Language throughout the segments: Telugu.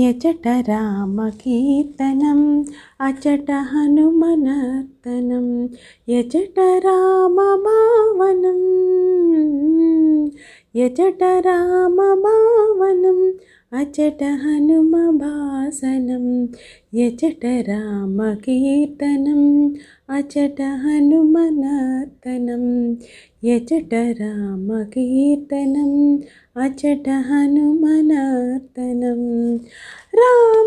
यचट रामकीर्तनम् अचट हनुमनर्तनं यचट राममावनम् యచట రామభావనం అచట హనుమ హనుమభాసనం యచట రామకీర్తనం అచట హనుమనర్తనం యచట రామకీర్తనం అచట హనుమనర్తనం రామ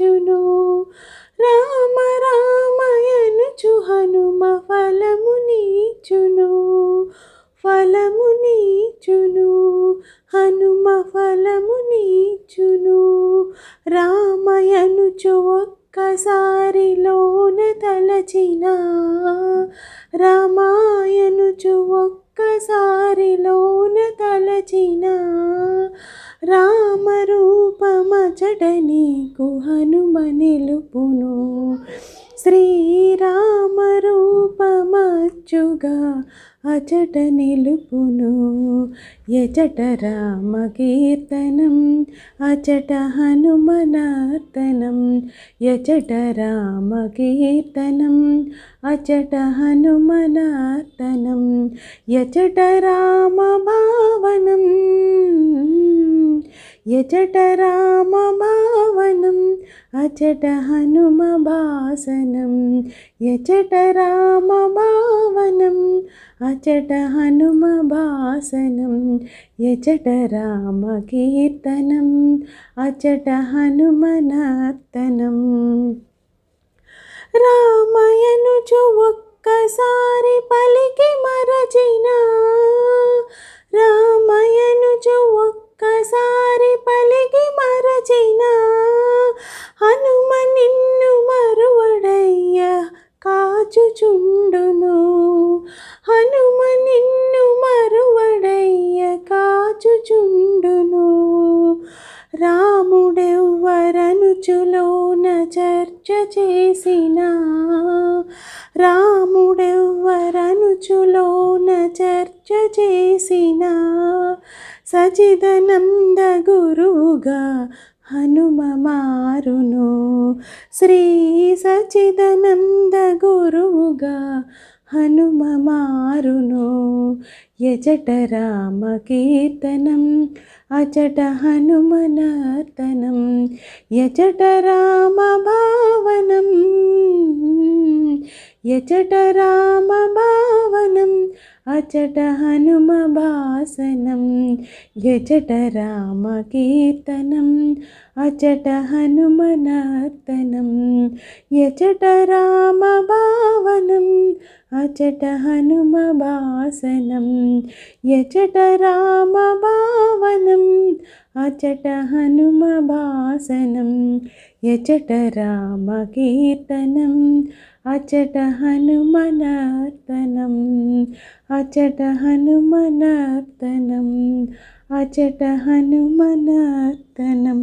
నీచును రామ రామయనుచు హనుమ ఫలము నీచును. ఫలము నీచును. హనుమ ఫలము నీచును. రామయనుచు ఒక్కసారిలోన తలచిన. రామాయనుచు ఒక్కసారిలోన తలచిన. రామరూపమచట నీకు హనుమ నిలుపును శ్రీరామ రూపమచ్చుగా అచట నిలుపును. ఎచట రామ కీర్తనం అచట హనుమనార్తనం. ఎచట రామ కీర్తనం అచట హనుమనార్తనం. ఎచట రామ భావనం యచట రామ భావనం అచట హనుమ భాసనం యచట రామ భావనం అచట హనుమ భాసనం యచట రామ కీర్తనం అచట హనుమనర్తనం. రామయనుచు ఒక్కసారి పలికి మరచినా రాముడెవ్వరనుచులోన చర్చ చేసిన రాముడెవ్వరనుచులోన చర్చ చేసిన సచిదనంద గురుగా హనుమ మారును శ్రీ సచిదనంద గురువుగా హనుమ మారును యచట రామ కీర్తనం అచట హనుమనర్తనం यचट रामभावनम् अचटहनुमभासनं रामभावनम् अचटहनुमनर्तनं हनुमभासनं అచట హనుమ భాసనం యచట రామ భావనం అచట హనుమ భాసనం యచట భావనం అచట హనుమ భాసనం యచట రామ కీర్తనం అచట హనుమనర్తనం అచట హనుమనర్తనం అచట హనుమనర్తనం.